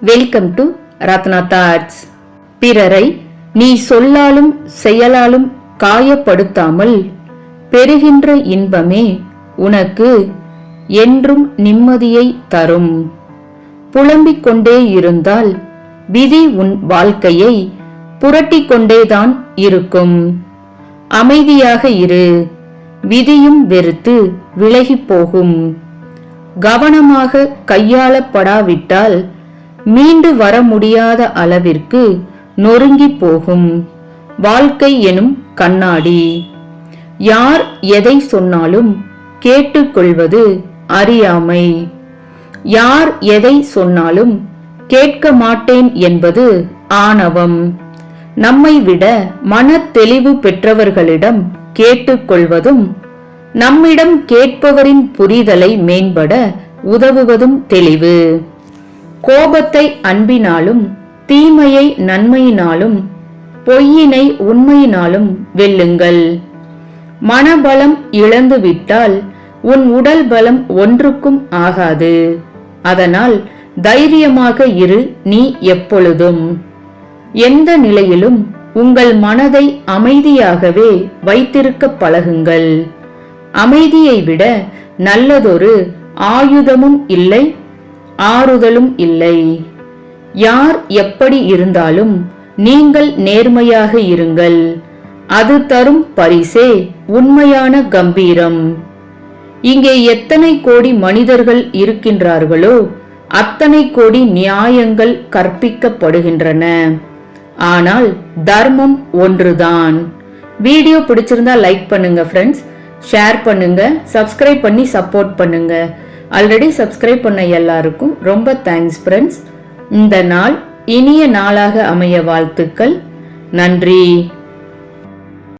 Welcome to Ratna thoughts பிறரை நீ சொல்லாலும் செயலாலும் காயப்படுத்தாமல் பெறுகின்ற இன்பமே உனக்கு என்றும் நிம்மதியை தரும். புலம்பிக் கொண்டே இருந்தால் விதி உன் வாழ்க்கையை புரட்டிக் கொண்டேதான் இருக்கும். அமைதியாக இரு. விதியும் வெறுத்து விலகிப் போகும். கவனமாக கையாளப்படாவிட்டால் மீண்டு வர முடியாத அளவிற்கு நொறுங்கிப் போகும். வாழ்க்கை எனும் கண்ணாடி. யார் எதை சொன்னாலும் கேட்டுக்கொள்வது அறியாமை. யார் எதை சொன்னாலும் கேட்க மாட்டேன் என்பது ஆணவம். நம்மை விட மன தெளிவு பெற்றவர்களிடம் கேட்டுக்கொள்வதும் நம்மிடம் கேட்பவரின் புரிதலை மேம்பட உதவுவதும் தெளிவு. கோபத்தை அன்பினாலும் தீமையை நன்மையினாலும் பொய்யினை உண்மையினாலும் வெல்லுங்கள். மனபலம் இழந்துவிட்டால் உன் உடல் பலம் ஒன்றுக்கும் ஆகாது. அதனால் தைரியமாக இரு நீ எப்பொழுதும். எந்த நிலையிலும் உங்கள் மனதை அமைதியாகவே வைத்திருக்க பழகுங்கள். அமைதியை விட நல்லதொரு ஆயுதமும் இல்லை ஆறுதலும் இல்லை. யார் எப்படி இருந்தாலும் நீங்கள் நேர்மையாக இருங்கள். அது தரும் பரிசே உண்மையான கம்பீரம். இங்கே எத்தனை கோடி மனிதர்கள் இருக்கின்றார்களோ அத்தனை கோடி நியாயங்கள் கற்பிக்கப்படுகின்றன. ஆனால் தர்மம் ஒன்றுதான். வீடியோ பிடிச்சிருந்தா லைக் பண்ணுங்க ஃப்ரெண்ட்ஸ் ஷேர் பண்ணுங்க சப்ஸ்கிரைப் பண்ணி சப்போர்ட் பண்ணுங்க. ஆல்ரெடி சப்ஸ்கிரைப் பண்ண எல்லாருக்கும் ரொம்ப தேங்க்ஸ் ஃப்ரெண்ட்ஸ் இந்த நாள் இனிய நாளாக அமைய வாழ்த்துக்கள். நன்றி.